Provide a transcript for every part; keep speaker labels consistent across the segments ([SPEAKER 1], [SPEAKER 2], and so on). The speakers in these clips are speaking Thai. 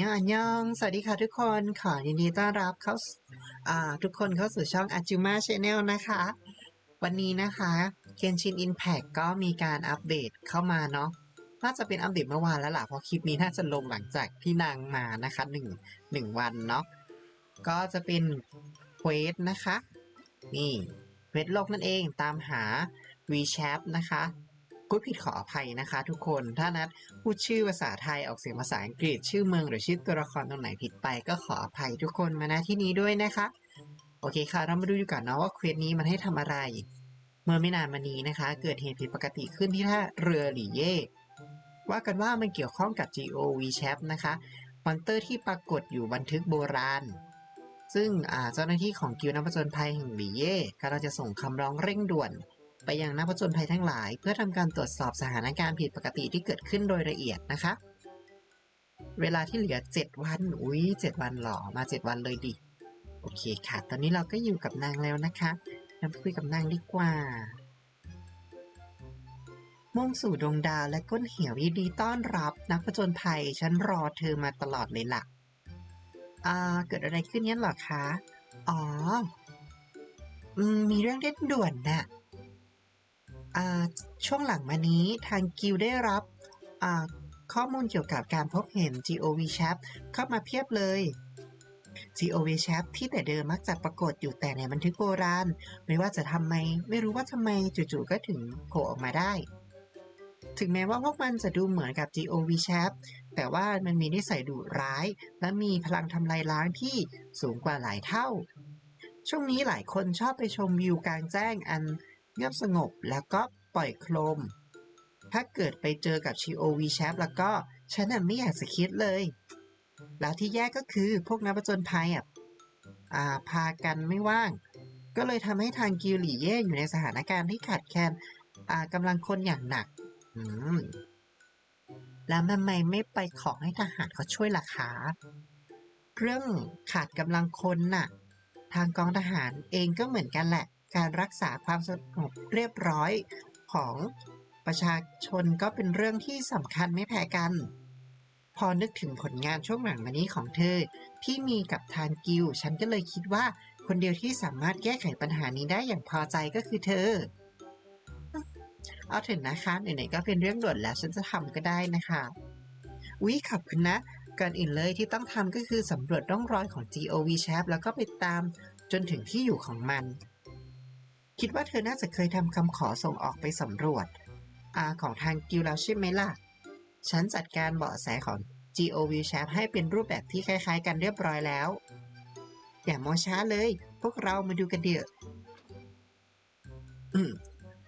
[SPEAKER 1] ยองอันยอง สวัสดีค่ะทุกคน ขอยินดีต้อนรับเข้าสอ่าทุกคนเข้าสู่ช่องอาจูมาชาแนลนะคะ วันนี้นะคะเคนชินอินแพคก็มีการอัปเดตเข้ามาเนาะ น่าจะเป็นอัปเดตเมื่อวานแล้วล่ะ เพราะคลิปนี้น่าจะลงหลังจากที่นางมานะคะหนึ่งหนึ่งวันเนาะ ก็จะเป็นเควสนะคะ นี่เควสโลกนั่นเองตามหา WeChat นะคะ พูดผิดขออภัยนะคะทุกคน ถ้านัดพูดชื่อภาษาไทยออกเสียงภาษาอังกฤษ ชื่อเมืองหรือชื่อตัวละครตรงไหนผิดไปก็ขออภัยทุกคนมาณที่นี้ด้วยนะคะ โอเคค่ะ เรามาดูดกว่อนนะว่าเควสนี้มันให้ทำอะไร เมื่อไม่นานมานี้นะคะ เกิดเหตุผิดปกติขึ้นที่ท่าเรือหลีเย่ว่ากันว่ามันเกี่ยวข้องกับ GOV Chat นะคะมอนเตอร์ที่ปรากฏอยู่บันทึกโบราณ ซึ่งอาเจ้าหน้าที่ของกิวนักผจญภัยแห่งหลีเย่กำลังจะส่งคำร้องเร่งด่วน ไปยังนักผจญภัยทั้งหลาย เพื่อทำการตรวจสอบสถานการณ์ผิดปกติที่เกิดขึ้นโดยละเอียดนะคะ เวลาที่เหลือ 7 วัน อุ้ย7วันหรอ มา 7 วันเลยดิ โอเคค่ะ ตอนนี้เราก็อยู่กับนางแล้วนะคะเราคุยกับนางดีกว่า มุ่งสู่ดวงดาวและก้นเหวยินดีต้อนรับ นักผจญภัย ฉันรอเธอมาตลอดเลยล่ะอ่าเกิดอะไรขึ้นเนี่ยหรอคะ อ๋อมีเรื่องเร่งด่วนน่ะอ่า ช่วงหลังมานี้ทางกิลได้รับข้อมูลเกี่ยวกับการพบเห็น GOV Chat เข้ามาเพียบเลย GOV Chat ที่แต่เดิมมักจะปรากฏอยู่แต่ในบันทึกโบราณ ไม่ว่าจะทำไม ไม่รู้ว่าทำไมจู่ๆก็ถึงโผล่ออกมาได้ ถึงแม้ว่าพวกมันจะดูเหมือนกับ GOV Chat แต่ว่ามันมีนิสัยดุร้าย และมีพลังทำลายล้างที่สูงกว่าหลายเท่า ช่วงนี้หลายคนชอบไปชมวิวกลางแจ้งอัน เงียบสงบแล้วก็ปล่อยโคลม ถ้าเกิดไปเจอกับ GOV Chat แล้วก็ฉันน่ะไม่อยากจะคิดเลย แล้วที่แย่ก็คือพวกนักผจญภัยอะพากันไม่ว่าง ก็เลยทำให้ทางกิลหลี่เย่อยู่ในสถานการณ์ที่ขาดแคลนกำลังคนอย่างหนักแล้วทำไมไม่ไปขอให้ทหารเขาช่วยล่ะคะเรื่องขาดกำลังคนน่ะ ทางกองทหารเองก็เหมือนกันแหละ การรักษาความสงบเรียบร้อยของประชาชนก็เป็นเรื่องที่สำคัญไม่แพ้กัน พอนึกถึงผลงานช่วงหลังมานี้ของเธอ ที่มีกับทางกิลฉันก็เลยคิดว่าคนเดียวที่สามารถแก้ไขปัญหานี้ได้อย่างพอใจก็คือเธอ เอาเถอะนะคะไหนๆก็เป็นเรื่องด่วนแล้วฉันจะทำก็ได้นะคะวิขอบคุณนะก่อนอื่นเลยที่ต้องทำก็คือสำรวจร่องรอยของ GOV Chat แล้วก็ไปตามจนถึงที่อยู่ของมัน คิดว่าเธอน่าจะเคยทำคำขอส่งออกไปสำรวจ อาของทางกิลแล้วใช่ไหมล่ะ ฉันจัดการเบาะแสของ GOV Chat ให้เป็นรูปแบบที่คล้ายๆ กันเรียบร้อยแล้ว อย่าโมช้าเลย พวกเรามาดูกันเถอะอืม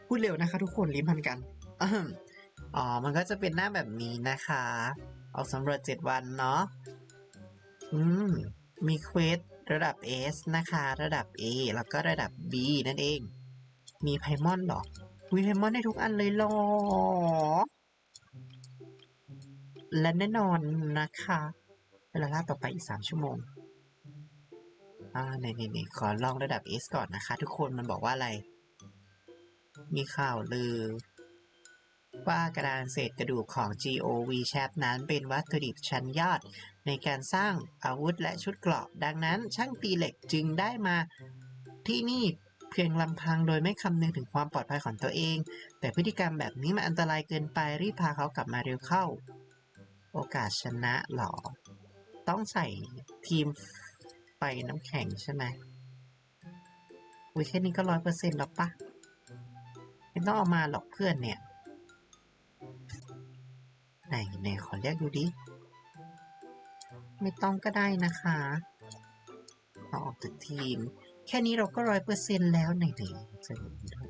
[SPEAKER 1] พูดเร็วนะคะ ทุกคนลิ้นพันกันอ๋อ มันก็จะเป็นหน้าแบบนี้นะคะ ออกสำรวจ7วันเนาะ อืม มีเควสระดับ S นะคะ ระดับ A แล้วก็ระดับ B นั่นเอง มีไพมอนหรอ มีไพมอนได้ทุกอันเลยหรอ และแน่นอนนะคะเวลาล่าต่อไปอีก3ชั่วโมง อ่านี่ๆๆขอลองระดับ S ก่อนนะคะ ทุกคนมันบอกว่าอะไร มีข่าวลือ ว่ากระดานเศษกระดูกของ GOV Chat นั้นเป็นวัตถุดิบชั้นยอด ในการสร้างอาวุธและชุดเกราะ ดังนั้นช่างตีเหล็กจึงได้มาที่นี่ พียงลำพังโดยไม่คำนึงถึงความปลอดภัยของตัวเอง แต่พฤติกรรมแบบนี้มันอันตรายเกินไปรีบพาเขากลับมาเร็วเข้า โอกาสชนะหรอ ต้องใส่ทีมไปน้ำแข็งใช่ไหมอุ้ยแค่นี้ก็ร้อยเปอร์เซ็นต์แล้วปะไม่ต้องเอามาหรอกเพื่อนเนี่ย ไหนไหนขอเรียกดูดิ ไม่ต้องก็ได้นะคะเอาออกจากทีม แค่นี้เราก็ร้อยเปอร์เซ็นต์แล้วไหนไหนจะเห็นด้วย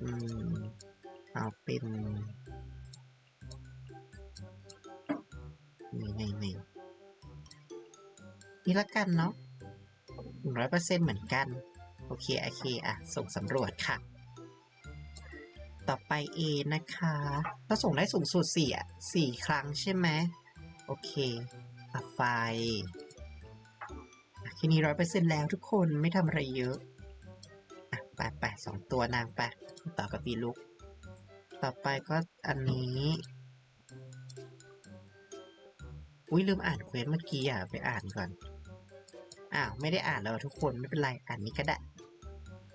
[SPEAKER 1] อืมเอาเป็นนี่นี่นี่นี่ละกันเนาะร้อยเปอร์เซ็นต์เหมือนกัน โอเค โอเค อะ ส่งสำรวจค่ะ ต่อไป A นะคะเราส่งได้สูงสุดสี่อะสี่ครั้งใช่ไหม โอเคอะไฟ ทีนี้ร้อยเปอร์เซ็นแล้วทุกคนไม่ทำอะไรเยอะอะไปไปสองตัวนางไปต่อกับปีลุก ต่อไปก็อันนี้ อุ้ยลืมอ่านเควสเมื่อกี้อะไปอ่านก่อน อ้าว ไม่ได้อ่านแล้วทุกคนไม่เป็นไร อ่านนี้ก็ได้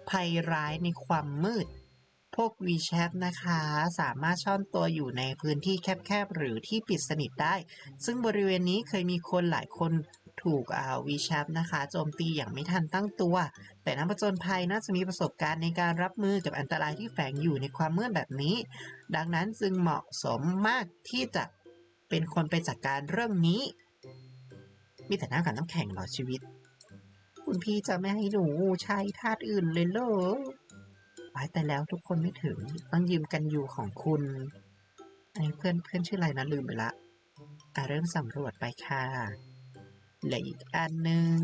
[SPEAKER 1] ภัยร้ายในความมืดพวก WeChat นะคะสามารถซ่อนตัวอยู่ในพื้นที่แคบๆ หรือที่ปิดสนิทได้ ซึ่งบริเวณนี้เคยมีคนหลายคน ถูกอ่า WeChat นะคะโจมตีอย่างไม่ทันตั้งตัว แต่นักผจญภัยน่าจะมีประสบการณ์ในการรับมือกับอันตรายที่แฝงอยู่ในความมืดแบบนี้ ดังนั้นจึงเหมาะสมมากที่จะเป็นคนไปจัดการเรื่องนี้ มีแต่น้ำกับน้ำแข็งหรอชีวิต คุณพี่จะไม่ให้หนูใช้ธาตุอื่นเลยเหรอไว้แต่แล้วทุกคนไม่ถึงต้องยืมกันอยู่ของคุณอันนี้เพื่อนเพื่อนชื่ออะไรนะลืมไปละอะเริ่มสำรวจไปค่ะ เหลืออีกอันหนึ่ง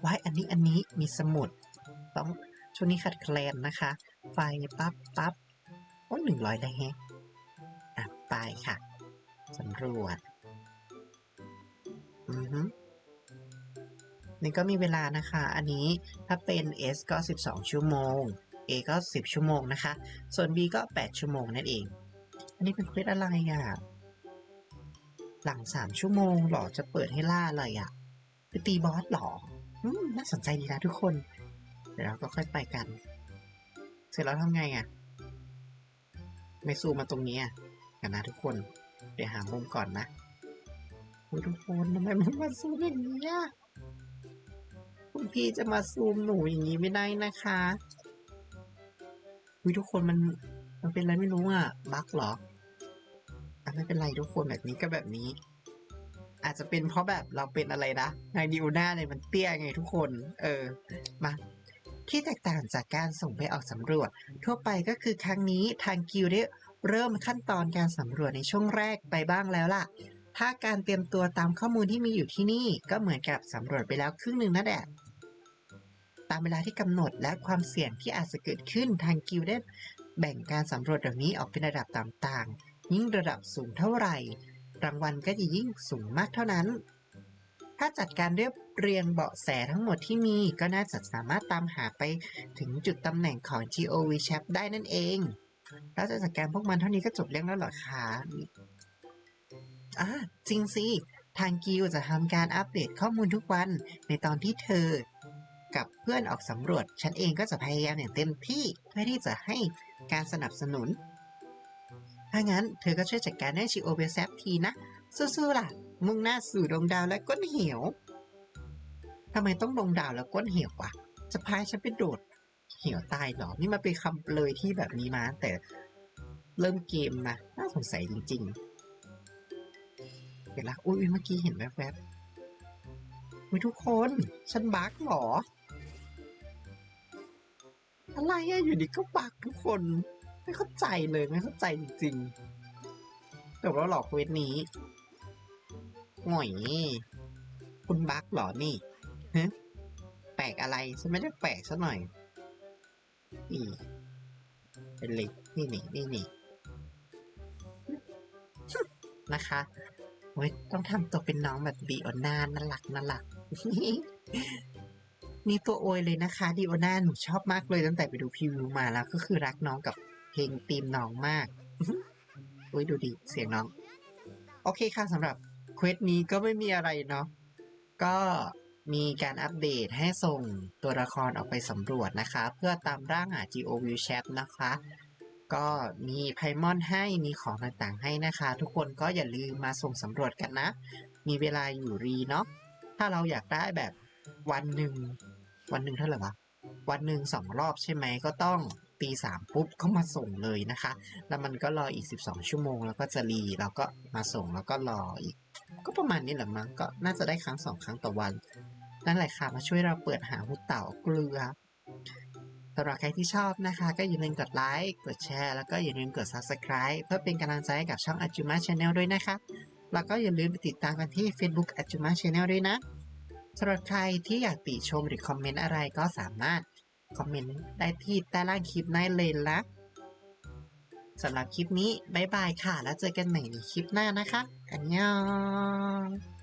[SPEAKER 1] ไว้อันนี้อันนี้มีสมุด ต้องช่วงนี้ขัดแคลนนะคะ ไฟปั๊บปั๊บโอ้หนึ่งร้อยได้แฮะอะไปค่ะสำรวจ อือฮึนี่ก็มีเวลานะคะ อันนี้ถ้าเป็น S ก็ 12 ชั่วโมง A ก็ 10 ชั่วโมงนะคะ ส่วน B ก็ 8 ชั่วโมงนั่นเอง อันนี้เป็นเควสอะไรอะ หลัง3ชั่วโมงหรอจะเปิดให้ล่าอะไรอะไปตีบอสหรออืมน่าสนใจดีนะทุกคน เดี๋ยวเราก็ค่อยไปกัน เสร็จแล้วทำไงอะ ไม่ซูมมาตรงนี้อะกันนะทุกคน เดี๋ยวหามุมก่อนนะอุ๊ยทุกคนทำไมมันมาซูมอย่างนี้คุณพี่จะมาซูมหนูอย่างนี้ไม่ได้นะคะอุ๊ยทุกคนมันมันเป็นอะไรไม่รู้อะบั๊กหรอ ไม่เป็นไรทุกคนแบบนี้ก็แบบนี้ อาจจะเป็นเพราะแบบเราเป็นอะไรนะไงดิวหน้าเนี่ยมันเตี้ยไงทุกคน เออ มาที่แตกต่างจากการส่งไปออกสำรวจ ทั่วไปก็คือครั้งนี้ทางกิลด์ได้เริ่มขั้นตอนการสำรวจในช่วงแรกไปบ้างแล้วล่ะ ถ้าการเตรียมตัวตามข้อมูลที่มีอยู่ที่นี่ก็เหมือนกับสำรวจไปแล้วครึ่งหนึ่งนะแดดตามเวลาที่กำหนดและความเสี่ยงที่อาจจะเกิดขึ้นทางกิลด์ได้แบ่งการสำรวจเหล่านี้ออกเป็นระดับต่างๆ ยิ่งระดับสูงเท่าไหร่ รางวัลก็จะยิ่งสูงมากเท่านั้น ถ้าจัดการเรียบเรียงเบาะแสทั้งหมดที่มีก็น่าจะสามารถตามหาไปถึงจุดตำแหน่งของ GOV Chat ได้นั่นเอง แล้วจะจัดการพวกมันเท่านี้ก็จบเรื่องแล้วหรอคะอ่าจริงสิ ทางกิลจะทำการอัปเดตข้อมูลทุกวันในตอนที่เธอ กับเพื่อนออกสำรวจ ฉันเองก็จะพยายามอย่างเต็มที่เพื่อที่จะให้การสนับสนุน ถ้างั้นเธอก็ช่วยจัดการให้ชิโอเบลแซฟทีนะ สู้ๆล่ะ มุ่งหน้าสู่ดวงดาวและก้นเหวทำไมต้องดวงดาวแล้วก้นเหววะจะพายฉันไปโดดเหวตายเหรอ นี่มาเป็นคำเลยที่แบบนี้มาแต่เริ่มเกมนะ น่าสงสัยจริงๆเดี๋ยวละอุ้ยเมื่อกี้เห็นแวบๆอุ้ยทุกคน ฉันบักเหรอ อะไรอะอยู่ดีก็บักทุกคน ไม่เข้าใจเลยไม่เข้าใจจริงๆแต่ว่าหลอกเวทนี้หน่อยคุณบักหรอนี่ฮะแปลกอะไรฉันไม่ได้แปลกซะหน่อย นี่เป็นเล็กนี่นี่นี่นี่นะคะโอ้ยต้องทำตัวเป็นน้องแบบดีโอน่าน่ารักน่ารักมีตัวโอยเลยนะคะดีโอน่าหนูชอบมากเลยตั้งแต่ไปดูพิวมาแล้ว ก็คือรักน้องกับ เพลงตีมน้องมากอุ้ยดูดีเสียงน้อง โอเคค่ะสำหรับเควสนี้ก็ไม่มีอะไรเนาะก็มีการอัปเดตให้ส่งตัวละครออกไปสำรวจนะคะ เพื่อตามร่างหา GOV Chat นะคะ ก็มีไพมอนให้มีของต่างๆให้นะคะ ทุกคนก็อย่าลืมมาส่งสำรวจกันนะ มีเวลาอยู่รีเนาะถ้าเราอยากได้แบบวันหนึ่ง วันหนึ่งเท่าไหร่วะวันหนึ่งสองรอบใช่ไหมก็ต้อง ตีสามปุ๊บก็มาส่งเลยนะคะ แล้วมันก็รออีก 12 ชั่วโมง แล้วก็จะรีเราก็มาส่งแล้วก็รออีก ก็ประมาณนี้แหละมั้งก็น่าจะได้ครั้งสองครั้งต่อวัน นั่นแหละค่ะมาช่วยเราเปิดหาหุเต่าเกลือสำหรับใครที่ชอบนะคะ ก็อย่าลืมกดไลค์ กดแชร์ แล้วก็อย่าลืมกด subscribe เพื่อเป็นกำลังใจให้กับช่อง a j u m a Channel ด้วยนะคะ แล้วก็อย่าลืมไปติดตามกันที่ Facebook a j u m a Channel ด้วยนะสำหรับใครที่อยากติชมหรือคอมเมนต์อะไรก็สามารถ คอมเมนต์ได้ที่ใต้ล่างคลิปได้เลยละสำหรับคลิปนี้ บ๊ายบายค่ะ แล้วเจอกันใหม่ในคลิปหน้านะคะ อันยอง